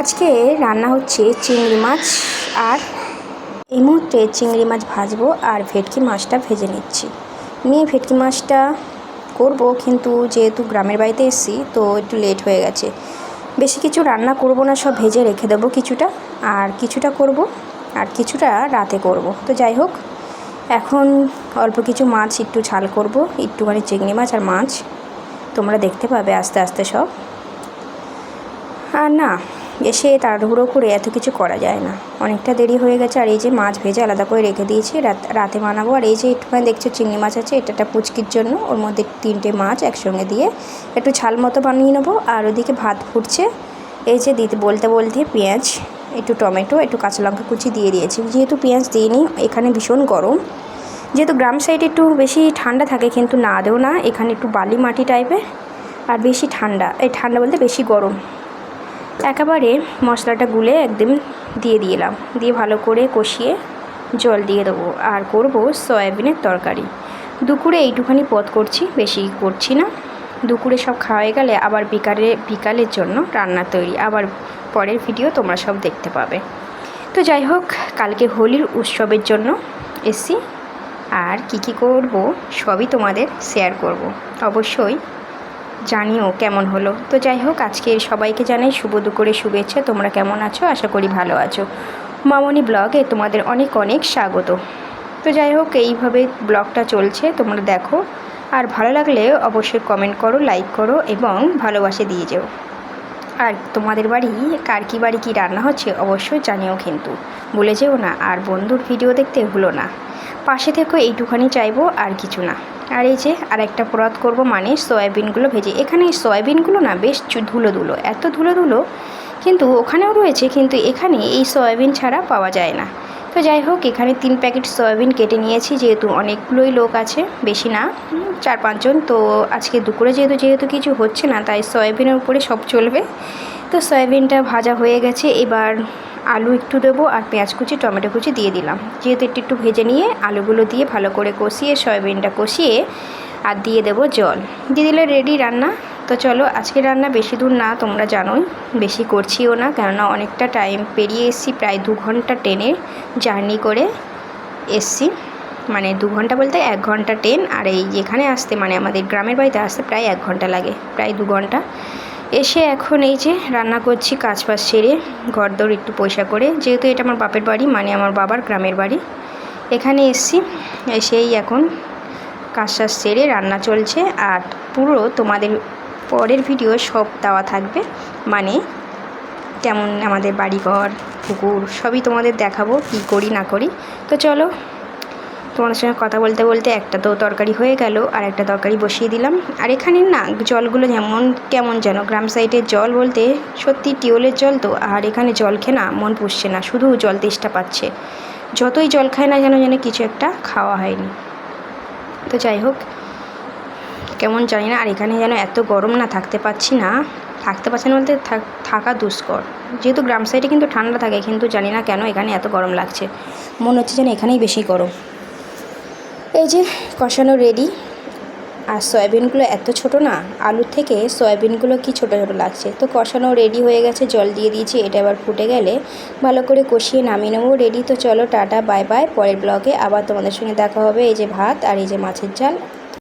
আজকে রান্না হচ্ছে চিংড়ি মাছ আর এই মুহূর্তে চিংড়ি মাছ ভাজবো আর ভেটকি মাছটা ভেজে নিচ্ছি। নিয়ে ভেটকি মাছটা করব কিন্তু যেহেতু গ্রামের বাড়িতে এসেছি, তো একটু লেট হয়ে গেছে। বেশি কিছু রান্না করব না, সব ভেজে রেখে দেবো কিছুটা আর কিছুটা করব আর কিছুটা রাতে করব। তো যাই হোক, এখন অল্প কিছু মাছ একটু ঝাল করব, একটুখানি চিংড়ি মাছ আর মাছ। তোমরা দেখতে পাবে আস্তে আস্তে সব। আর না, এসে তাড়াহুড়ো করে এত কিছু করা যায় না। অনেকটা দেরি হয়ে গেছে আর এই যে মাছ ভেজে আলাদা করে রেখে দিয়েছি, রাত বানাবো। আর এই যে একটুখানি দেখছ চিংড়ি মাছ আছে, এটা একটা পুচকির জন্য। ওর মধ্যে তিনটে মাছ একসঙ্গে দিয়ে একটু ঝাল মতো বানিয়ে নেব। আর ওদিকে ভাত ফুটছে। এই যে দিতে, বলতে বলতে পেঁয়াজ, একটু টমেটো, একটু কাঁচা লঙ্কা কুচি দিয়ে দিয়েছি। যেহেতু পেঁয়াজ দিইনি, এখানে ভীষণ গরম। যেহেতু গ্রাম সাইডে একটু বেশি ঠান্ডা থাকে, কিন্তু না আদেও না। এখানে একটু বালি মাটি টাইপের আর বেশি ঠান্ডা। এই ঠান্ডা বলতে বেশি গরম। একেবারে মশলাটা গুলে একদম দিয়ে দিলাম। দিয়ে ভালো করে কষিয়ে জল দিয়ে দেবো। আর করব সয়াবিনের তরকারি। দুপুরে এইটুখানি পথ করছি, বেশি করছি না। দুপুরে সব খাওয়া গেলে আবার বিকালে, বিকালের জন্য রান্না তৈরি। আবার পরের ভিডিও তোমরা সব দেখতে পাবে। তো যাই হোক, কালকে হোলির উৎসবের জন্য এসছি। আর কি কি করব সবই তোমাদের শেয়ার করব। অবশ্যই জানিও কেমন হলো। তো যাই হোক আজকে সবাইকে জানাই শুভ দুপুরে শুভেচ্ছা। তোমরা কেমন আছো? আশা করি ভালো আছো। মামনি ব্লগে তোমাদের অনেক অনেক স্বাগত। তো যাই হোক এইভাবে ব্লগটা চলছে, তোমরা দেখো। আর ভালো লাগলে অবশ্যই কমেন্ট করো লাইক করো এবং ভালোবাসে দিয়ে যেও। আর তোমাদের বাড়ি, কার কী বাড়ি, কী রান্না হচ্ছে, অবশ্যই জানিও কিন্তু। বলে যেও না। আর বন্ধুর ভিডিও দেখতে ভুলো না। পাশে থেকেও এইটুখানি চাইব আর কিছু না। আর এই যে আর একটা পরাত করব মানে সয়াবিনগুলো ভেজে। এখানে এই সয়াবিনগুলো না বেশ ধুলো ধুলো এত ধুলো ধুলো কিন্তু ওখানেও রয়েছে কিন্তু এখানে এই সয়াবিন ছাড়া পাওয়া যায় না। তো যাই হোক, এখানে তিন প্যাকেট সয়াবিন কেটে নিয়েছি যেহেতু অনেকগুলোই লোক আছে, বেশি না চার পাঁচজন। তো আজকে দুপুরে যেহেতু যেহেতু কিছু হচ্ছে না, তাই সয়াবিনের উপরে সব চলবে। তো সয়াবিনটা ভাজা হয়ে গেছে। এবার আলু একটু দেবো আর পেঁয়াজ কুচি, টমেটো কুচি দিয়ে দিলাম। যেহেতু একটু একটু ভেজে নিয়ে আলুগুলো দিয়ে ভালো করে কষিয়ে, সয়াবিনটা কষিয়ে আর দিয়ে দেবো জল। দিয়ে দিলে রেডি রান্না। তো চলো, আজকে রান্না বেশি দূর না, তোমরা জানোই। বেশি করছিও না, কেননা অনেকটা টাইম পেরিয়ে এসেছি, প্রায় দু ঘণ্টা ট্রেনের জার্নি করে এসছি। মানে দু ঘণ্টা বলতে এক ঘণ্টা ট্রেন, আর এই এখানে আসতে মানে আমাদের গ্রামের বাড়িতে আসতে প্রায় এক ঘণ্টা লাগে, প্রায় দু ঘণ্টা। এসে এখন এই যে রান্না করছি, কাজ বাজ সেরে ঘর দৌড় একটু পয়সা করে। যেহেতু এটা আমার বাপের বাড়ি মানে আমার বাবার গ্রামের বাড়ি। এখানে এসছি, এসেই এখন কাজ টাজ সেরে রান্না চলছে। আর পুরো তোমাদের পরের ভিডিও সব দেওয়া থাকবে। মানে কেমন আমাদের বাড়িঘর, পুকুর, সবই তোমাদের দেখাবো, কি করি না করি। তো চলো তোমাদের সঙ্গে কথা বলতে বলতে একটা তো তরকারি হয়ে গেল আর একটা তরকারি বসিয়ে দিলাম। আর এখানে না জলগুলো যেমন, কেমন যেন গ্রাম সাইডের জল বলতে সত্যি টিউলের জল তো, আর এখানে জল খেয়ে না মন পুষছে না, শুধু জল তেষ্টা পাচ্ছে। যতই জল খায় না যেন যেন কিছু একটা খাওয়া হয়নি। তো যাই হোক, কেমন জানি না, আর এখানে যেন এত গরম না থাকতে পারছি না। থাকতে পারছি না বলতে থাক- থাকা দুষ্কর। যেহেতু গ্রাম সাইডে কিন্তু ঠান্ডা থাকে, কিন্তু জানি না কেন এখানে এত গরম লাগছে। মনে হচ্ছে যেন এখানেই বেশি গরম। এই যে কষানো রেডি আর সয়াবিনগুলো এত ছোট না, আলুর থেকে সয়াবিনগুলো কি ছোট ছোটো লাগছে? তো কষানো রেডি হয়ে গেছে, জল দিয়ে দিয়েছি, এটা আবার ফুটে গেলে ভালো করে কষিয়ে নামিয়ে নেব রেডি তো চলো, টাটা বাই বাই পরের ব্লগে আবার তোমাদের সঙ্গে দেখা হবে, এই যে ভাত আর এই যে মাছের ঝাল।